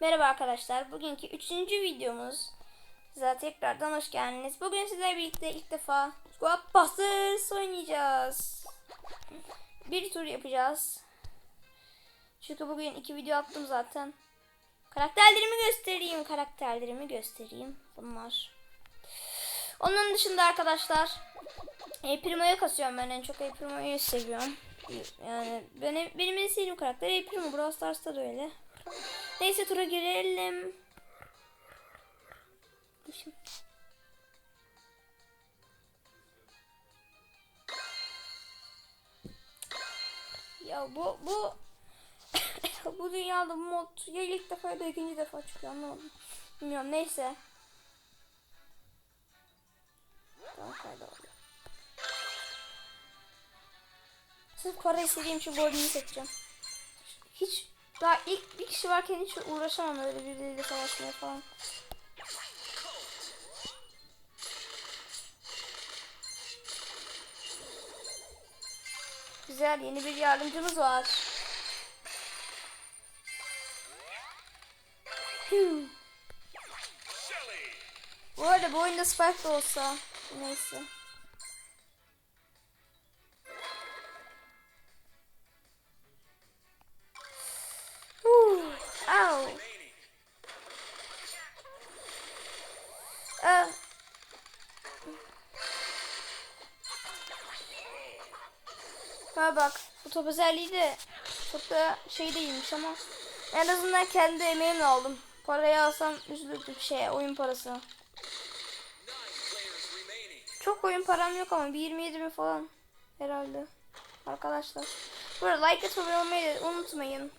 Merhaba arkadaşlar. Bugünkü üçüncü videomuz. Size tekrardan hoş geldiniz. Bugün sizlerle birlikte ilk defa Squad Busters oynayacağız. Bir tur yapacağız. Çünkü bugün iki video attım zaten. Karakterlerimi göstereyim. Karakterlerimi göstereyim. Bunlar. Onun dışında arkadaşlar E Primo'yu kasıyorum ben en çok E Primo'yu seviyorum. Yani benim, benim en sevdiğim karakter E Primo. Brawl Stars'ta da öyle. Neyse tura girelim. Düşün. Ya bu bu bu dünyada mod ya ilk defa ya da ikinci defa çıkıyor anlamadım. Bilmiyorum neyse. Tamam kaydoldu. Sırf Kore istediğim için oyunu seçeceğim. Hiç daha ilk bir kişi varken hiç uğraşamam öyle birileriyle savaşmaya falan. Güzel yeni bir yardımcımız var. Bu arada bu oyunda Spike de olsa neyse. Au. Aa. Ha bak bu top özelliği de çok da şey değilmiş ama en azından kendi emeğimle aldım. Parayı alsam üzülürdüm şey oyun parası. Çok oyun param yok ama bir 27 bin falan herhalde arkadaşlar. Bu arada like atmayı olmayı unutmayın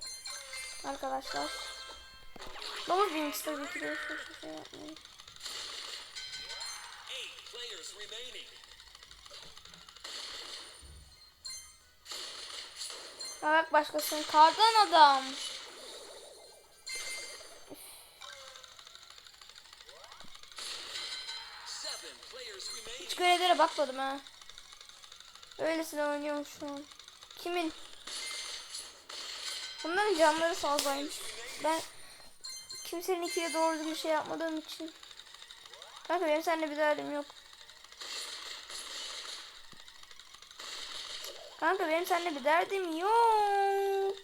arkadaşlar. Baba Wings tabii ki de şey yapmayın. Bak başkasının kardan adam. Hiç görevlere bakmadım ha. Öylesine oynuyormuş şu. Kimin? Bunların canları fazlaymış. Ben kimsenin ikiye doğru düzgün şey yapmadığım için. Kanka benim seninle bir derdim yok. Kanka benim seninle bir derdim yok.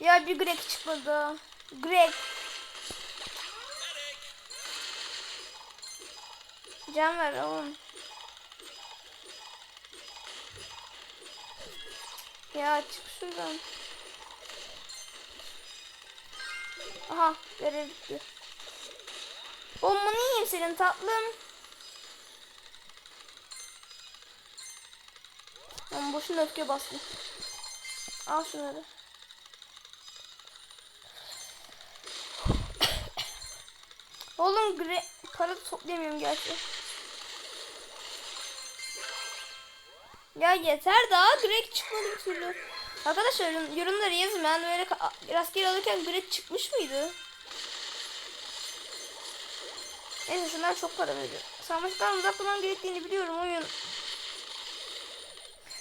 Ya bir Greg çıkmadı. Greg. Can ver oğlum. Ya çık şuradan. Aha görev bitti. Bombanı yiyeyim senin tatlım. Ben boşuna öfke bastım. Al şunları. Oğlum gre para toplayamıyorum gerçi. Ya yeter daha Greg çıkmadı bir türlü. Arkadaşlar yorum- yorumları yazın ben böyle rastgele alırken Greg çıkmış mıydı? Neyse şunlar çok para veriyor. Savaştan uzak durmam gerektiğini biliyorum oyun.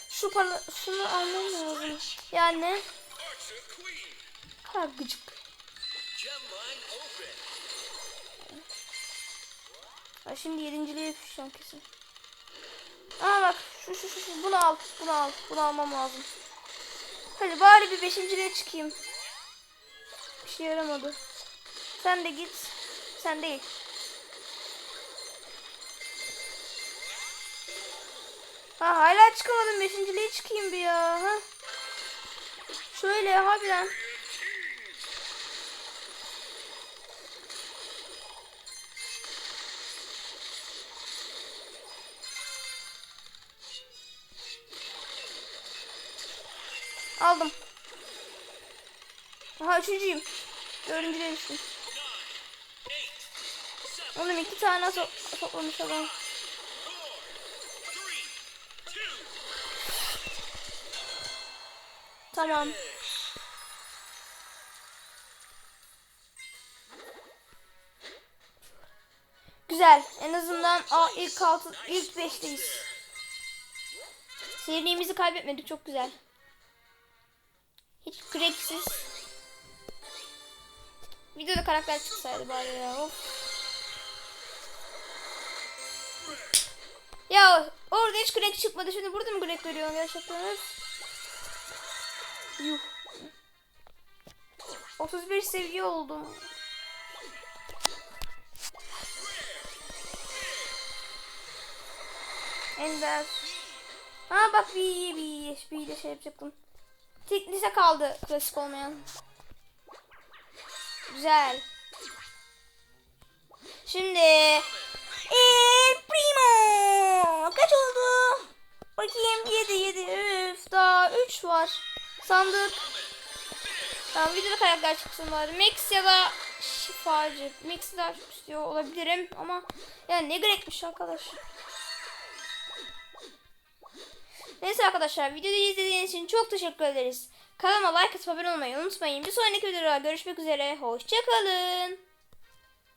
Şu para şunu almam lazım. Yani kadar gıcık. Ya şimdi yedinciliğe düşeceğim kesin. Aa bak şu şu şu şu bunu al bunu al bunu almam lazım. Hadi bari bir beşinciliğe çıkayım. Bir şey yaramadı. Sen de git. Sen değil. Ha hala çıkamadım beşinciliğe çıkayım bir ya. Ha. Şöyle harbiden. Aldım. Aha üçüncüyüm. Dördüncüye düştüm. Oğlum iki tane to toplamış adam. Tamam. Güzel. En azından a, ilk altı, ilk beşteyiz. Serimizi kaybetmedik. Çok güzel. Hiç cracksız. Videoda karakter çıksaydı bari ya. Of. Ya orada hiç crack çıkmadı. Şimdi burada mı crack görüyorum gerçekten? Yuh. 31 seviye oldum. Ender. Ha bak bir bir bir de şey yapacaktım. Tek lise kaldı klasik olmayan. Güzel. Şimdi El Primo kaç oldu? Bakayım 7 7 üf daha 3 var. Sandık. Tamam videoda karakter çıksın bari. Max ya da şifacı. Max'i daha çok istiyor olabilirim ama yani ne gerekmiş arkadaş. Neyse arkadaşlar videoyu izlediğiniz için çok teşekkür ederiz. Kanalıma like atıp abone olmayı unutmayın. Bir sonraki videoda görüşmek üzere. Hoşçakalın.